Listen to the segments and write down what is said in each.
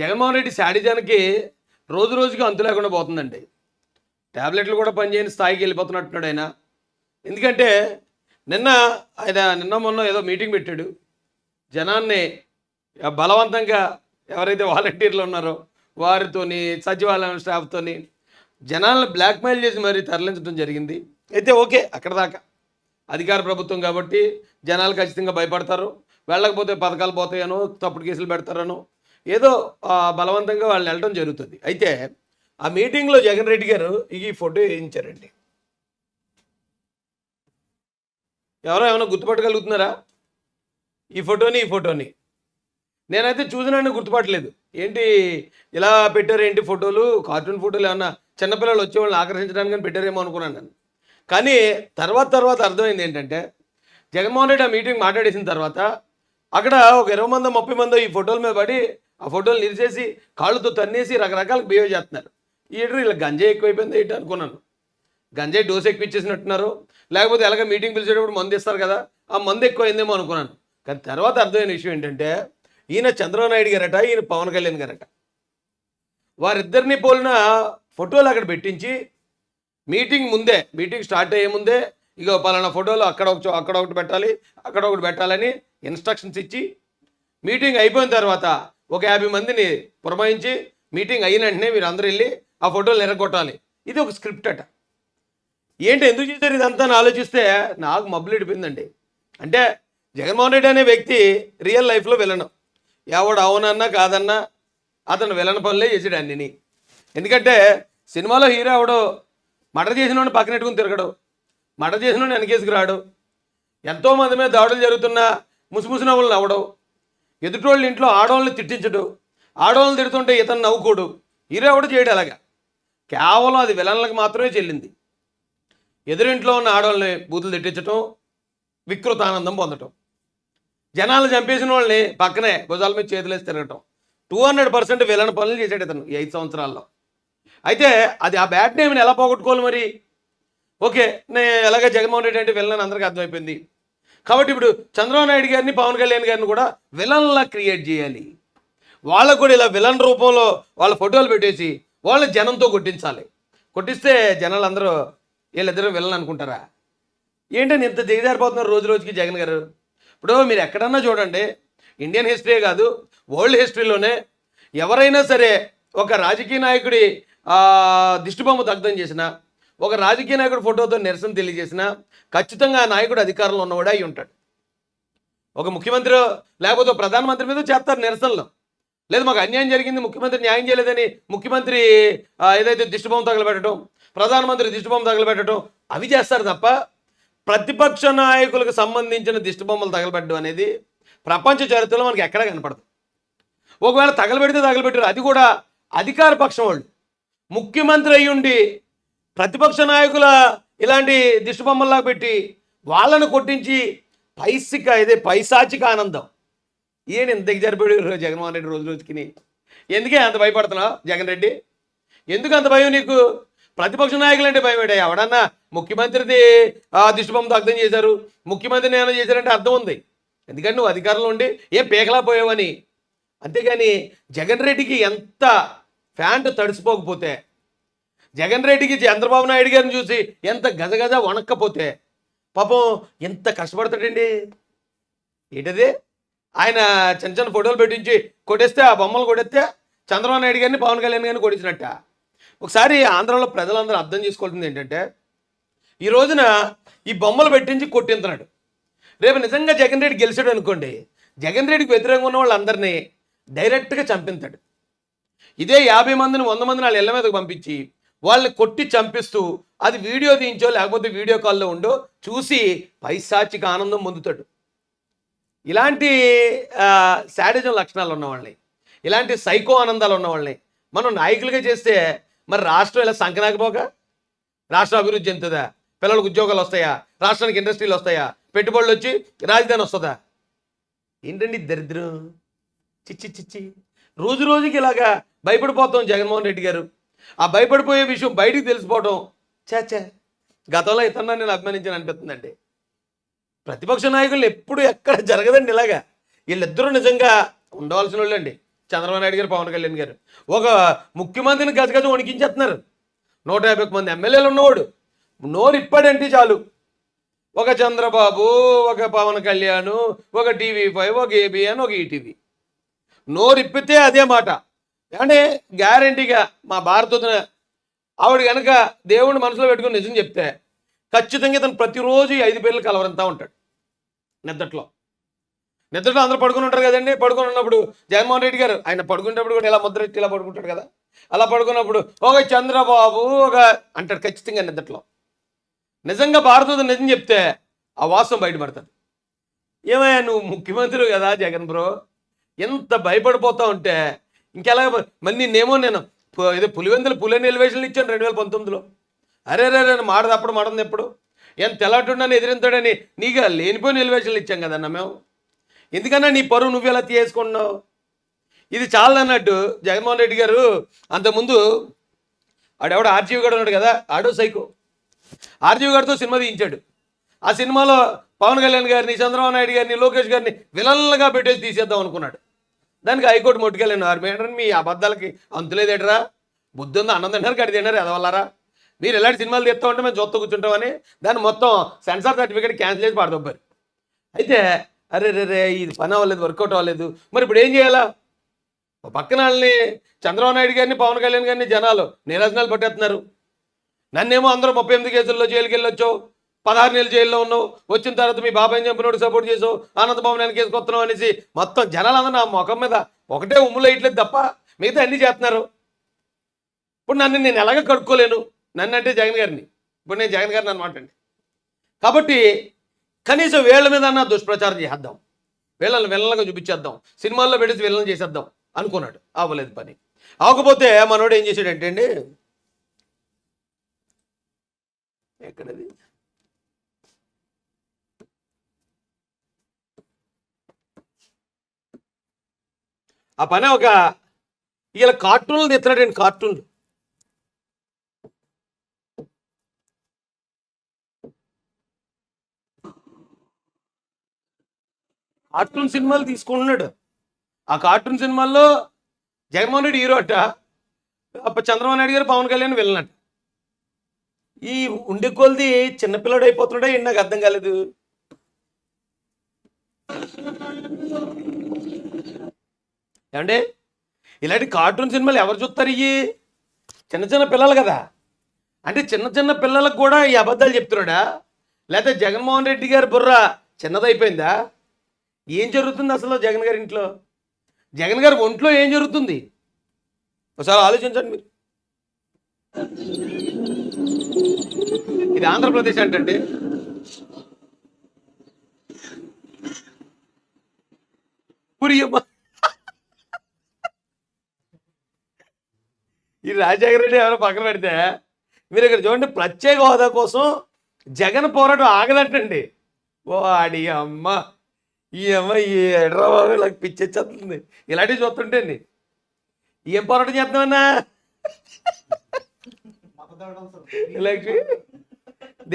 జగన్మోహన్ రెడ్డి శాడిజానికి రోజు రోజుకి అంతు లేకుండా పోతుందండి. ట్యాబ్లెట్లు కూడా పనిచేయని స్థాయికి వెళ్ళిపోతున్నట్టున్నాడు ఆయన. ఎందుకంటే నిన్న ఆయన నిన్న మొన్న ఏదో మీటింగ్ పెట్టాడు. జనాన్ని బలవంతంగా ఎవరైతే వాలంటీర్లు ఉన్నారో వారితోని సచివాలయం స్టాఫ్తోని జనాలను బ్లాక్మెయిల్ చేసి మరీ తరలించడం జరిగింది. అయితే ఓకే అక్కడ దాకా. అధికార ప్రభుత్వం కాబట్టి జనాలు ఖచ్చితంగా భయపడతారు. వెళ్ళకపోతే పథకాలు పోతాయనో తప్పుడు కేసులు పెడతారనో ఏదో బలవంతంగా వాళ్ళు వెళ్ళడం జరుగుతుంది. అయితే ఆ మీటింగ్లో జగన్ రెడ్డి గారు ఈ ఫోటో వేయించారండి. ఎవరో ఏమైనా గుర్తుపట్టగలుగుతున్నారా? ఈ ఫోటోని ఈ ఫోటోని. నేనైతే చూసినాను గుర్తుపట్టలేదు. ఏంటి ఇలా పెట్టారు ఏంటి ఫోటోలు? కార్టూన్ ఫోటోలు ఏమన్నా చిన్నపిల్లలు వచ్చే వాళ్ళని ఆకర్షించడానికి అని పెట్టారేమో అనుకున్నాను నేను. కానీ తర్వాత తర్వాత అర్థమైంది ఏంటంటే జగన్మోహన్ రెడ్డి ఆ మీటింగ్ మాట్లాడేసిన తర్వాత అక్కడ ఒక ఇరవై మంది ముప్పై మంది ఈ ఫోటోల మీద పడి ఆ ఫోటోలు నిలిచేసి కాళ్ళతో తన్నేసి రకరకాల బిహేవ్ చేస్తున్నారు. ఈడు ఇలా గంజాయి ఎక్కువైపోయింది ఏంటి అనుకున్నాను. గంజాయి డోస్ ఎక్కువ ఇచ్చేసినట్టున్నారు లేకపోతే ఎలాగ మీటింగ్ పిలిచేటప్పుడు మందు ఇస్తారు కదా ఆ మందు ఎక్కువైందేమో అనుకున్నాను. కానీ తర్వాత అర్థమైన విషయం ఏంటంటే ఈయన చంద్రబాబు నాయుడు గారట ఈయన పవన్ కళ్యాణ్ గారట. వారిద్దరిని పోలిన ఫోటోలు అక్కడ పెట్టించి మీటింగ్ ముందే మీటింగ్ స్టార్ట్ అయ్యే ముందే ఇగో పలానా ఫోటోలు అక్కడ ఒక చో- అక్కడ ఒకటి పెట్టాలి అక్కడ ఒకటి పెట్టాలని ఇన్స్ట్రక్షన్స్ ఇచ్చి మీటింగ్ అయిపోయిన తర్వాత ఒక యాభై మందిని పురమాయించి మీటింగ్ అయిన వెంటనే మీరు అందరూ వెళ్ళి ఆ ఫోటోలు ఎరగొట్టాలి. ఇది ఒక స్క్రిప్ట్ అట. ఏంటి ఎందుకు చేశారు ఇదంతా అని ఆలోచిస్తే నాకు మబ్బులు ఇడిపోయిందండి అంటే జగన్మోహన్ రెడ్డి అనే వ్యక్తి రియల్ లైఫ్లో విలన్. ఎవడు అవునన్నా కాదన్నా అతను విలన్ పనులే చేసాడు అన్నిని. ఎందుకంటే సినిమాలో హీరో ఎవడు మర్డర్ చేసినోడిని పక్కన పెట్టుకుని తిరగడు. మర్డర్ చేసినోడిని వెనకేసుకురాడు. ఎంతోమంది ఎంతో మీద దాడులు జరుగుతున్నా ముసుముసిన వాళ్ళు నవ్వడం. ఎదుటోళ్ళ ఇంట్లో ఆడవాళ్ళని తిట్టించడు. ఆడవాళ్ళని తిడుతుంటే ఇతను నవ్వుకోడు. హీరో ఎవడు చేయడు అలాగా. కేవలం అది విలన్లకు మాత్రమే చెల్లింది. ఎదురింట్లో ఉన్న ఆడవాళ్ళని బూతులు తిట్టించటం వికృత ఆనందం పొందటం. జనాలు చంపేసిన వాళ్ళని పక్కనే భుజాల మీద చేతులేసి తిరగటం. టూ హండ్రెడ్ పర్సెంట్ విలన్ పనులు చేశాడు ఇతను ఈ ఐదు సంవత్సరాల్లో. అయితే అది ఆ బ్యాట్ నేమ్ని ఎలా పోగొట్టుకోవాలి మరి? ఓకే నేను ఎలాగ జగన్మోహన్ రెడ్డి అంటే విలన్ అందరికీ అర్థమైపోయింది. కాబట్టి ఇప్పుడు చంద్రబాబు నాయుడు గారిని పవన్ కళ్యాణ్ గారిని కూడా విలన్లా క్రియేట్ చేయాలి. వాళ్ళకు కూడా ఇలా విలన్ రూపంలో వాళ్ళ ఫోటోలు పెట్టేసి వాళ్ళ జనంతో కొట్టించాలి. కొట్టిస్తే జనాలు అందరూ వీళ్ళిద్దరూ విలన్ అనుకుంటారా? ఏంటని ఇంత దిగజారిపోతున్నారు రోజు రోజుకి జగన్ గారు? ఇప్పుడు మీరు ఎక్కడన్నా చూడండి ఇండియన్ హిస్టరీ కాదు వరల్డ్ హిస్టరీలోనే ఎవరైనా సరే ఒక రాజకీయ నాయకుడి దిష్టిబొమ్మ దగ్ధం చేసిన ఒక రాజకీయ నాయకుడు ఫోటోతో నిరసన తెలియజేసిన ఖచ్చితంగా ఆ నాయకుడు అధికారంలో ఉన్నవాడే అయి ఉంటాడు. ఒక ముఖ్యమంత్రి లేకపోతే ప్రధానమంత్రి మీద చేస్తారు నిరసనలు. లేదు మాకు అన్యాయం జరిగింది ముఖ్యమంత్రి న్యాయం చేయలేదని ముఖ్యమంత్రి ఏదైతే దిష్టిబొమ్మ తగలబెట్టడం ప్రధానమంత్రి దిష్టిబొమ్మ తగలబెట్టడం అవి చేస్తారు తప్ప ప్రతిపక్ష నాయకులకు సంబంధించిన దిష్టిబొమ్మలు తగలబెట్టడం అనేది ప్రపంచ చరిత్రలో మనకి ఎక్కడా కనపడదు. ఒకవేళ తగలబెడితే తగలబెట్టారు. అది కూడా అధికార పక్షం వాళ్ళు. ముఖ్యమంత్రి అయ్యుండి ప్రతిపక్ష నాయకుల ఇలాంటి దిష్టిబొమ్మల్లా పెట్టి వాళ్ళను కొట్టించి పైసిక ఇదే పైశాచిక ఆనందం. ఈయన ఇంతకు జరిపాడు జగన్మోహన్ రెడ్డి రోజు రోజుకి ఎందుకే అంత భయపడుతున్నావు జగన్ రెడ్డి? ఎందుకు అంత భయం నీకు? ప్రతిపక్ష నాయకులు అంటే భయం ఏంటి? ఎవడన్నా ముఖ్యమంత్రిది ఆ దిష్టిబొమ్మ దగ్ధం చేశారు ముఖ్యమంత్రిని ఏమైనా చేశారంటే అర్థం ఉంది. ఎందుకంటే నువ్వు అధికారంలో ఉండి ఏం పేకలా పోయావని. అంతేగాని జగన్ రెడ్డికి ఎంత ఫ్యాంట్ తడిసిపోకపోతే జగన్ రెడ్డికి చంద్రబాబు నాయుడు గారిని చూసి ఎంత గజగజ వణక్కపోతే పాపం ఎంత కష్టపడతాడండి? ఏంటది? ఆయన చిన్న చిన్న ఫోటోలు పెట్టించి కొట్టేస్తే ఆ బొమ్మలు కొట్టేస్తే చంద్రబాబు నాయుడు గారిని పవన్ కళ్యాణ్ గారిని కొట్టించినట్ట. ఒకసారి ఆంధ్రాలో ప్రజలందరూ అర్థం చేసుకోవాల్సింది ఏంటంటే ఈ రోజున ఈ బొమ్మలు పెట్టించి కొట్టింతున్నాడు రేపు నిజంగా జగన్ రెడ్డి గెలిచాడు అనుకోండి జగన్ రెడ్డికి వ్యతిరేకంగా ఉన్న వాళ్ళందరినీ డైరెక్ట్గా చంపింతాడు ఇదే యాభై మందిని వంద మందిని వాళ్ళ ఇళ్ళ మీదకి పంపించి వాళ్ళని కొట్టి చంపిస్తూ అది వీడియో తీయించో లేకపోతే వీడియో కాల్లో ఉండో చూసి పైశాచిక ఆనందం పొందుతాడు. ఇలాంటి శాడిజం లక్షణాలు ఉన్నవాళ్ళని ఇలాంటి సైకో ఆనందాలు ఉన్నవాళ్ళని మనం నాయకులుగా చేస్తే మరి రాష్ట్రం ఇలా సంకనాకపోక? రాష్ట్ర అభివృద్ధి చెందుతుందా? పిల్లలకు ఉద్యోగాలు వస్తాయా? రాష్ట్రానికి ఇండస్ట్రీలు వస్తాయా? పెట్టుబడులు వచ్చి రాజధాని వస్తుందా? ఏంటండి దరిద్రం? చిచ్చి చిచ్చి రోజు రోజుకి ఇలాగా భయపడిపోతాం జగన్మోహన్ రెడ్డి గారు. ఆ భయపడిపోయే విషయం బయటికి తెలిసిపోవడం చాచా గతంలో ఇతన్నా నేను అభిమానించాను అనిపిస్తుందండి. ప్రతిపక్ష నాయకులు ఎప్పుడు ఎక్కడ జరగదండి ఇలాగా. వీళ్ళిద్దరూ నిజంగా ఉండవలసిన వాళ్ళండి చంద్రబాబు నాయుడు గారు పవన్ కళ్యాణ్ గారు. ఒక ముఖ్యమంత్రిని గజగజ వణికించేస్తున్నారు. నూట యాభై మంది ఎమ్మెల్యేలు ఉన్నవాడు. నోరు ఇప్పాడంటే చాలు. ఒక చంద్రబాబు ఒక పవన్ కళ్యాణ్ ఒక టీవీ ఫైవ్ ఒక ఏబిఎన్ ఒక ఈటీవీ. నోరు ఇప్పితే అదే మాట. అంటే గ్యారంటీగా మా భారతోదిన ఆవిడ కనుక దేవుడిని మనసులో పెట్టుకుని నిజం చెప్తే ఖచ్చితంగా ఇతను ప్రతిరోజు ఐదు పేర్లు కలవరంతా ఉంటాడు. నిద్దట్లో. నిద్రలో అందరూ పడుకుని ఉంటారు కదండి. పడుకుని ఉన్నప్పుడు జగన్మోహన్ రెడ్డి గారు ఆయన పడుకునేటప్పుడు కూడా ఇలా ముద్రెట్టి ఇలా పడుకుంటాడు కదా. అలా పడుకున్నప్పుడు ఒక చంద్రబాబు ఒక అంటాడు ఖచ్చితంగా నిద్రట్లో నిజంగా భారతదేశం నిజం చెప్తే ఆ వాస్తవం బయటపడుతుంది. ఏమయ్యా నువ్వు ముఖ్యమంత్రి కదా జగన్ బ్రో. ఎంత భయపడిపోతా ఉంటే ఇంకెలా మళ్ళీ నేనేమో నేను ఏదో పులివెందులు పులిని ఎలివేషన్లు ఇచ్చాను రెండు వేల పంతొమ్మిదిలో. అరే రే రే మాట తప్పుడు మాటంది ఎప్పుడు? ఏం తెల్లట్టున్నాను ఎదిరింతాడని నీగా లేనిపోయిన ఎలివేషన్లు ఇచ్చాం కదన్న మేము? ఎందుకన్నా నీ పరువు నువ్వు ఎలా తీసుకున్నావు ఇది చాలదన్నట్టు జగన్మోహన్ రెడ్డి గారు అంతకుముందు ఆడెవడ ఆర్జీవి గారు ఉన్నాడు కదా ఆడో సైకో. ఆర్జీవి గారితో సినిమా తీయించాడు. ఆ సినిమాలో పవన్ కళ్యాణ్ గారిని చంద్రబాబు నాయుడు గారిని లోకేష్ గారిని విలన్లుగా పెట్టేసి తీసేద్దాం అనుకున్నాడు. దానికి హైకోర్టు ముట్టుకెళ్ళాను ఆరు మేడం మీ అబద్ధాలకి అంతులేదేటరా బుద్ధి ఉంది? అన్నం తింటారు కడి తిన్నారు ఎదవల్లారా? మీరు ఎలాంటి సినిమాలు తీస్తూ ఉంటే మేము చూస్తూ కూర్చుంటామని దాన్ని మొత్తం సెన్సార్ సర్టిఫికేట్ క్యాన్సిల్ చేసి పాడదొబ్బారు అయితే అరే రే రే ఇది పని అవ్వలేదు వర్కౌట్ అవ్వలేదు. మరి ఇప్పుడు ఏం చేయాలా? పక్కన వాళ్ళని చంద్రబాబు నాయుడు గారిని పవన్ కళ్యాణ్ గారిని జనాలు నీరాజనాలు పట్టేస్తున్నారు. నన్నేమో అందరూ ముప్పై ఎనిమిది కేసుల్లో జైలుకి వెళ్ళొచ్చావు పదహారు నెలలు జైల్లో ఉన్నావు. వచ్చిన తర్వాత మీ బాబాయ్ చంపినోడు సపోర్ట్ చేసావు. ఆనందబాబు నేను కేసు అనేసి మొత్తం జనాలందరూ నా ముఖం మీద ఒకటే ఉమ్ములు వేయట్లేదు తప్ప మిగతా అన్నీ చేస్తున్నారు. ఇప్పుడు నన్ను నేను ఎలాగ కడుక్కోలేను? నన్ను అంటే జగన్ గారిని. ఇప్పుడు నేను జగన్ గారిని అనమాట అండి. కాబట్టి కనీసం వీళ్ళ మీద అన్న దుష్ప్రచారం చేద్దాం. వీళ్ళని విలన్లుగా చూపించేద్దాం. సినిమాల్లో పెడితే విలన్ చేసేద్దాం అనుకున్నాడు. అవ్వలేదు పని. అవ్వకపోతే మనోడు ఏం చేశాడంటే అండి ఎక్కడది? ఆ పని ఒక ఇలా కార్టూన్లు తెస్తున్నాడండి కార్టూన్లు. కార్టూన్ సినిమాలు తీసుకుంటున్నాడు. ఆ కార్టూన్ సినిమాల్లో జగన్మోహన్ రెడ్డి హీరో అట్ట అప్ప చంద్రబాబు నాయుడు గారు పవన్ కళ్యాణ్ వెళ్ళినట్టు ఈ ఉండే కొలది చిన్నపిల్లడు అయిపోతున్నాడా ఏంటి నాకు అర్థం కాలేదు. ఏమంటే ఇలాంటి కార్టూన్ సినిమాలు ఎవరు చూస్తారు ఇవి చిన్న చిన్న పిల్లలు కదా. అంటే చిన్న చిన్న పిల్లలకు కూడా ఈ అబద్ధాలు చెప్తున్నాడా? లేకపోతే జగన్మోహన్ రెడ్డి గారి బుర్ర చిన్నదైపోయిందా? ఏం జరుగుతుంది అసలు జగన్ గారి ఇంట్లో? జగన్ గారి ఒంట్లో ఏం జరుగుతుంది? ఒకసారి ఆలోచించండి మీరు. ఇది ఆంధ్రప్రదేశ్ అంటే పురియమ్మ. ఈ రాజశేఖర రెడ్డి ఎవరో పక్కన పెడితే మీరు ఇక్కడ చూడండి ప్రత్యేక హోదా కోసం జగన్ పోరాటం ఆగదంటండి. ఓ ఆడి అమ్మ ఈ అమ్మ ఈ హైదరాబాద్ ఇలా పిచ్చెచ్చేస్తుంది. ఇలాంటివి చూస్తుంటండి ఏం పోరాటం చేద్దామన్నా లక్ష్మి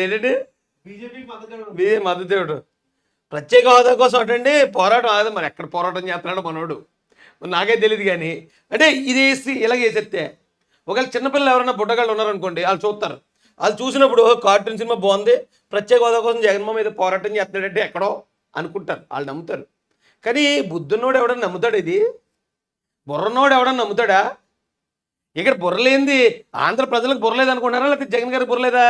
ఏంటంటే బీజే మద్దతు ఇవ్వడం ప్రత్యేక హోదా కోసం అటండి పోరాటం ఆగదు. మరి ఎక్కడ పోరాటం చేస్తున్నాడు మనోడు. నాకే తెలియదు కానీ. అంటే ఇది వేసి ఇలాగ వేసేస్తే ఒకవేళ చిన్నపిల్లలు ఎవరైనా బుడ్డగాళ్ళు ఉన్నారనుకోండి వాళ్ళు చూస్తారు. వాళ్ళు చూసినప్పుడు కార్టూన్ సినిమా బాగుంది ప్రత్యేక హోదా కోసం జగన్మోహన్ మీద పోరాటం చేస్తున్నాడంటే ఎక్కడో అనుకుంటారు వాళ్ళు నమ్ముతారు. కానీ బుద్ధున్నోడు ఎవడన్నా నమ్ముతాడు ఇది? బుర్రన్నోడు ఎవడన్నా నమ్ముతాడా? ఇక్కడ బుర్రలేంది ఆంధ్ర ప్రజలకు బుర్రలేదు అనుకుంటారా లేకపోతే జగన్ గారికి బుర్రలేదా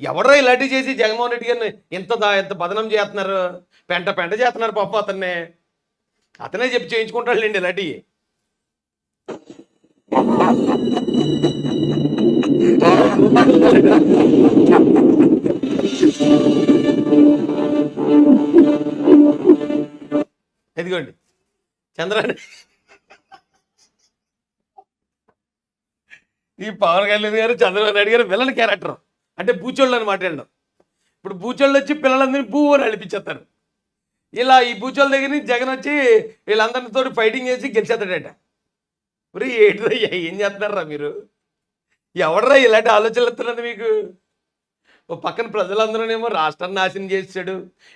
ఎవడరా ఇలాంటివి చేసి జగన్మోహన్ రెడ్డి గారిని ఎంత దా ఎంత బదనం చేస్తున్నారు? పెంట పెంట చేస్తున్నారు పాప అతన్నే. అతనే చెప్పి చేయించుకుంటాడులేండి ఇలాంటివి. ఎదిగోండి చంద్రాన్ని ఈ పవన్ కళ్యాణ్ గారు చంద్రబాబు నాయుడు గారు విలన్ క్యారెక్టర్. అంటే బూచోళ్ళు అని మాట్లాడడం. ఇప్పుడు బూచోళ్ళు వచ్చి పిల్లలందరినీ భూ అని అనిపించేస్తారు. ఇలా ఈ బూచోళ్ళ దగ్గర నుంచి జగన్ వచ్చి వీళ్ళందరితో ఫైటింగ్ చేసి గెలిచేస్తాడట. మరి ఏంటిదయ్యా ఏం చేస్తున్నారా మీరు? ఎవడరా ఇలాంటి ఆలోచనలు ఎత్తున్నది మీకు? ఓ పక్కన ప్రజలందరూనేమో రాష్ట్రాన్ని నాశనం చేసాడు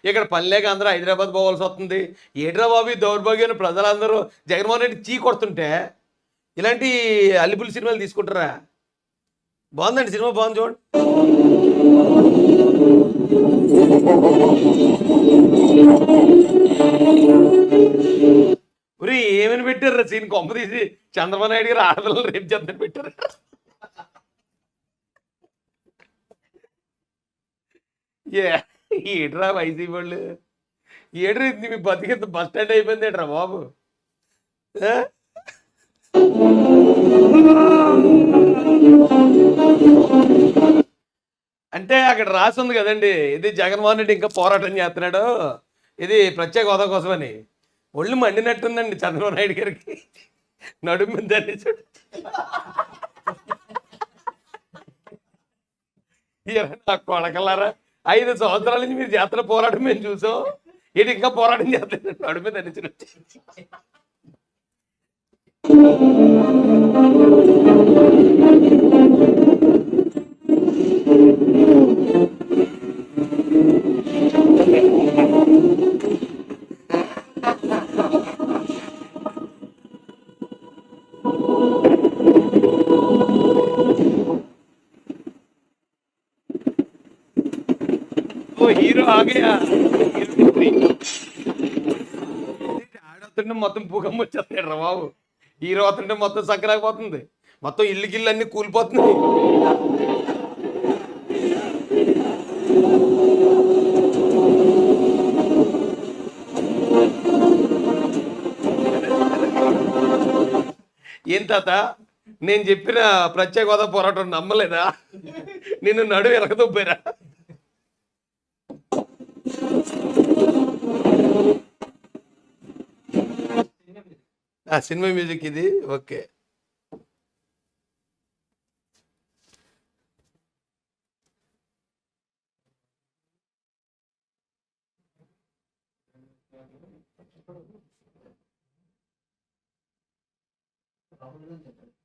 ఇక్కడ పని లేక అందరూ హైదరాబాద్ పోవాల్సి వస్తుంది. ఏట్రా బాబు దౌర్భాగ్యం ప్రజలందరూ జగన్మోహన్ రెడ్డి చీ కొడుతుంటే ఇలాంటి అల్లిపుల్ సినిమాలు తీసుకుంటారా? బాగుందండి సినిమా బాగుంది చూడండి. ఒరే ఏమని పెట్టారు సీన్ కొమ్మ తీసి చంద్రబాబు నాయుడు గారు ఆడపిల్లలు రేపు చేద్దని పెట్టారు. ఏ ఏట్రా వైసీపీ వాళ్ళు? ఏడ్రా ఇది మీ బతికింత బస్ స్టాండ్ అయిపోయింది ఏట్రా బాబు? అంటే అక్కడ రాసి ఉంది కదండి ఇది జగన్మోహన్ రెడ్డి ఇంకా పోరాటం చేస్తున్నాడు. ఇది ప్రత్యేక హోదా కోసమని. ఒళ్ళు మండినట్టుందండి చంద్రబాబు నాయుడు గారికి. నడుము మీద చూడు. నా కొడకలారా? ఐదు సంవత్సరాల నుంచి మీరు జాతర పోరాటం మేము చూసాం. ఇది ఇంకా పోరాటం చేస్తారు నడుము మీద దాన్ని హీరో ఆగయా ఆడవుతుంటే మొత్తం భూకం వచ్చేస్తాడు రా బాబు. హీరో అవుతుంటే మొత్తం సక్కరాకపోతుంది. మొత్తం ఇల్లు గిల్లు అన్ని కూలిపోతున్నాయి. ఏం తాత? నేను చెప్పిన ప్రత్యేక హోదా పోరాటం నమ్మలేదా? నిన్ను నడువు ఎరగదొబ్బారా ఆ సినిమా మ్యూజిక్ ఇది. ఓకే.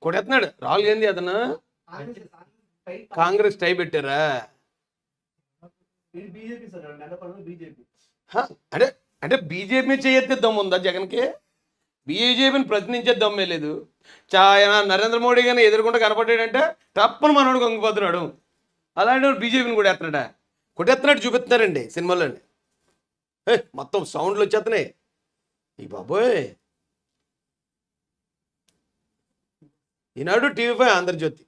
కొడేస్తున్నాడు రాహుల్ గాంధీ అతను. కాంగ్రెస్ టై పెట్టారా? అంటే అంటే బీజేపీ దమ్ము ఉందా జగన్కి? బీజేపీని ప్రశ్నించే దమ్మే లేదు. ఆయన నరేంద్ర మోడీ కానీ ఎదుర్కొంటే కనపడ్డాడంటే తప్పని మనోడు కొంగిపోతున్నాడు అలాంటి బీజేపీని కూడా ఎత్తనట కొట్టేస్తున్నట్టు చూపిస్తున్నారండి సినిమాలోని ఏ, మొత్తం సౌండ్లు వచ్చేస్తున్నాయి. ఈ బాబోయ్. Eenadu TV five Andhra Jyothi.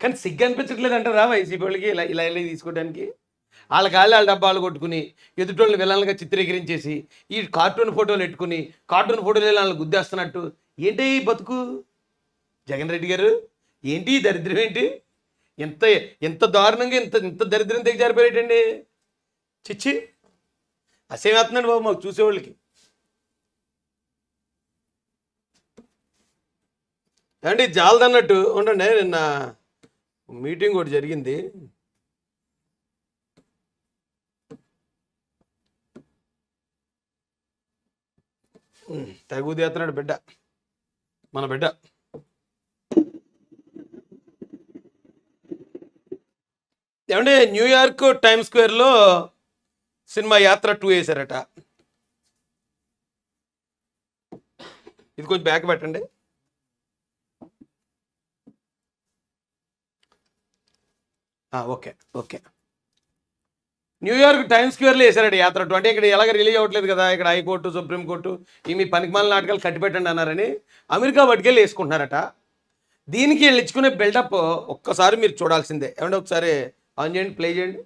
కానీ సిగ్గు అనిపించట్లేదు అంటారా వైసీపీ వాళ్ళకి ఇలా ఇలా ఇలా తీసుకోవడానికి? వాళ్ళ కాళ్ళు వాళ్ళ డబ్బాలు కొట్టుకుని ఎదుటోళ్ళని విలన్లుగా చిత్రీకరించేసి ఈ కార్టూన్ ఫోటోలు పెట్టుకుని కార్టూన్ ఫోటోలు వాళ్ళని గుద్దేస్తున్నట్టు. ఏంటి ఈ బతుకు? జగన్ రెడ్డి గారు ఏంటి ఈ దరిద్రం ఏంటి? ఎంత ఎంత దారుణంగా ఇంత ఇంత దరిద్రం దిగజారిపోయేటండి చిచ్చి అసేమేస్తున్నాడు బాబు మాకు చూసేవాళ్ళకి. అండి జాలదన్నట్టు ఉండండి నిన్న మీటింగ్ ఒకటి జరిగింది. ఉమ్, బిడ్డ. మన బిడ్డ. ఏమంటే న్యూయార్క్ టైమ్ స్క్వేర్లో సినిమా యాత్ర టూ వేశారట. ఇది కొంచెం బ్యాక్ పెట్టండి. Okay okay. New York time స్క్వేర్లో వేశారండి యాత్ర ట్వంటీ అంటే ఇక్కడ ఎలాగ రిలీజ్ అవ్వట్లేదు కదా ఇక్కడ హైకోర్టు సుప్రీంకోర్టు ఈ మీ పనికిమాల నాటకాలు కట్టిపెట్టండి అన్నారని అమెరికా పట్టుకెళ్ళి వేసుకుంటున్నారట. దీనికి వీళ్ళు ఇచ్చుకునే బిల్డప్ ఒక్కసారి మీరు చూడాల్సిందే. ఏమంటే ఒకసారి ఆన్ చేయండి ప్లే చేయండి.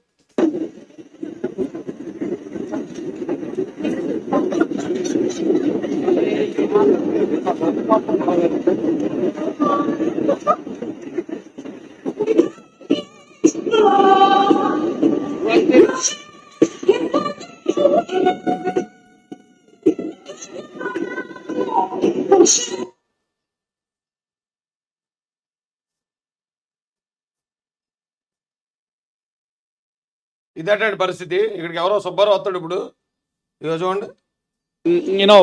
ఇదటండి పరిస్థితి? ఇక్కడికి ఎవరో సుబ్బారావు వస్తాడు ఇప్పుడు. ఇగో చూడండి. యూనో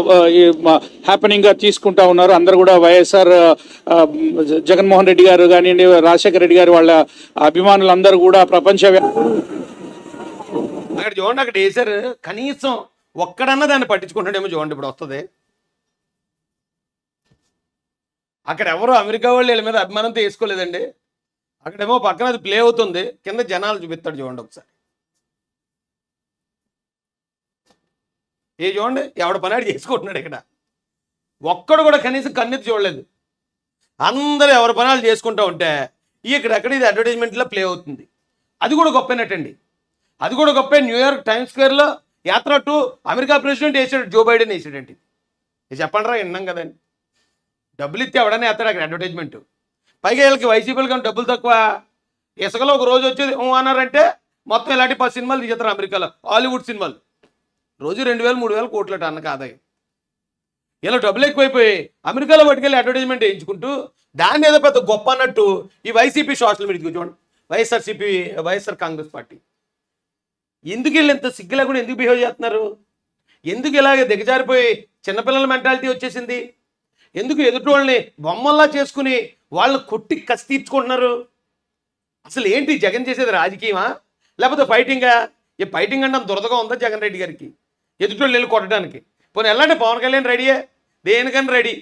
హ్యాపెనింగ్గా తీసుకుంటా ఉన్నారు. అందరు కూడా వైఎస్ఆర్ ఆ, జగన్మోహన్ రెడ్డి గారు కానివ్వండి రాజశేఖర రెడ్డి గారు వాళ్ళ అభిమానులందరూ కూడా ప్రపంచ అక్కడ చూడండి అక్కడ వేసారు కనీసం ఒక్కడన్నా దాన్ని పట్టించుకుంటాడేమో చూడండి ఇప్పుడు వస్తుంది. అక్కడ ఎవరు అమెరికా వాళ్ళు వీళ్ళ మీద అభిమానంతో వేసుకోలేదండి. అక్కడేమో పక్కన అది ప్లే అవుతుంది. కింద జనాలు చూపిస్తాడు చూడండి ఒకసారి. ఏ చూడండి ఎవడ పనాడు చేసుకుంటున్నాడు ఇక్కడ. ఒక్కడు కూడా కనీసం కన్నెత్తి చూడలేదు. అందరూ ఎవరి పనాలు చేసుకుంటూ ఉంటే ఇక్కడెక్కడ ఇది అడ్వర్టైజ్మెంట్లో ప్లే అవుతుంది. అది కూడా గొప్పనట్టండి అది కూడా గొప్ప. న్యూయార్క్ టైమ్ స్క్వేర్లో యాత్ర టు అమెరికా ప్రెసిడెంట్ వేసాడు జో బైడెన్ వేసాడండి ఇది చెప్పండి రా విన్నాం కదండి డబ్బులు ఇస్తే ఎవడనే వేస్తాడు అక్కడ అడ్వర్టైజ్మెంట్ పైగా వీళ్ళకి వైసీపీలు కానీ డబ్బులు తక్కువ. ఇసుకలో ఒక రోజు వచ్చేది అన్నారంటే మొత్తం ఇలాంటి పది సినిమాలు తీసేస్తారు అమెరికాలో. హాలీవుడ్ సినిమాలు. రోజు రెండు వేలు మూడు వేలు కోట్ల అన్నకు ఆదాయం ఇలా డబ్బులు ఎక్కువైపోయి అమెరికాలో పట్టుకెళ్ళి అడ్వర్టైజ్మెంట్ వేయించుకుంటూ దాన్ని ఏదో పెద్ద గొప్ప అన్నట్టు ఈ వైసీపీ సోషల్ మీడియా చూడండి. వైఎస్ఆర్సీపీ వైఎస్ఆర్ కాంగ్రెస్ పార్టీ. ఎందుకు వీళ్ళు ఇంత సిగ్గు లేకుండా ఎందుకు బిహేవ్ చేస్తున్నారు? ఎందుకు ఇలాగ దిగజారిపోయి చిన్నపిల్లల మెంటాలిటీ వచ్చేసింది? ఎందుకు ఎదుటి వాళ్ళని బొమ్మల్లా చేసుకుని వాళ్ళని కొట్టి కసి తీర్చుకుంటున్నారు? అసలు ఏంటి జగన్ చేసేది రాజకీయమా? లేకపోతే ఫైటింగా ఈ ఫైటింగ్ అంటే దురదగా ఉందా జగన్ రెడ్డి గారికి? ఎదుటోళ్ళు వెళ్ళి కొట్టడానికి. పోనీ వెళ్ళండి పవన్ కళ్యాణ్ రెడీయే? దేనికని రెడీ.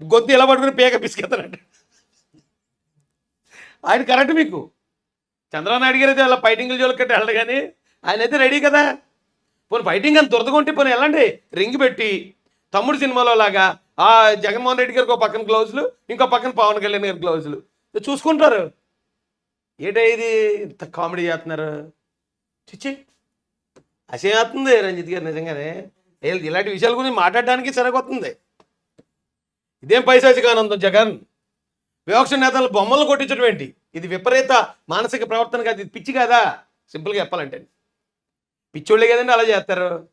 గొంతు ఇలా పట్టుకుని పేక పిసికెత్తానంట ఆయన కరెక్ట్ మీకు. చంద్రబాబు నాయుడు గారు అయితే అలా ఫైటింగ్లు జోలికట్టి వెళ్ళడు కానీ ఆయన అయితే రెడీ కదా. పోనీ ఫైటింగ్ అని దురదగా ఉంటే పోనీ వెళ్ళండి రింగ్ పెట్టి తమ్ముడు సినిమాలో లాగా ఆ జగన్మోహన్ రెడ్డి గారికి ఒక పక్కన గ్లౌజులు ఇంకో పక్కన పవన్ కళ్యాణ్ గారి గ్లౌజులు. చూసుకుంటారు. ఏటా ఇది ఇంత కామెడీ చేస్తున్నారు? చిచ్చి. అసేస్తుంది రంజిత్ గారు నిజంగానే. ఏ- ఇలాంటి విషయాల గురించి మాట్లాడడానికి సరిగొస్తుంది ఇదేం పైశాచికానందం జగన్? వివక్ష నేతలు బొమ్మలు కొట్టించడం ఏంటి? ఇది విపరీత మానసిక ప్రవర్తన కాదు ఇది పిచ్చి కాదా? సింపుల్గా చెప్పాలంటే. పిచ్చోళ్ళే కదండి అలా చేస్తారు.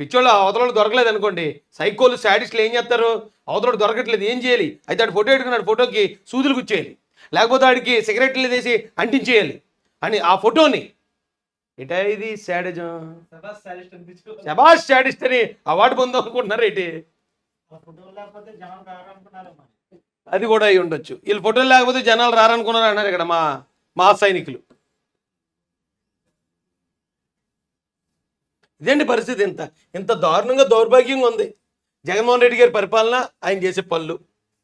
పిచ్చోళ్ళు అవతల దొరకలేదు అనుకోండి సైకోలు శాడిస్టులు ఏం చేస్తారు? అవతల దొరకట్లేదు ఏం చేయాలి? అయితే ఆడు ఫోటో పెట్టుకున్నాడు ఫోటోకి సూదులు గుచ్చేయాలి. లేకపోతే ఆడికి సిగరెట్లు వేసి అంటించేయాలి. అని ఆ ఫోటోని ఎటా ఇది శాడిజం శబాష్ శాడిస్ట్ అని అవార్డు పొందాం అనుకుంటున్నారు ఏంటి? అది కూడా అయి ఉండొచ్చు. వీళ్ళు ఫోటోలు లేకపోతే జనాలు రారనుకున్నారు అన్నారు ఇక్కడ మా మా సైనికులు. ఇదేంటి పరిస్థితి ఇంత? ఇంత దారుణంగా దౌర్భాగ్యంగా ఉంది. జగన్మోహన్ రెడ్డి గారి పరిపాలన ఆయన చేసే పనులు.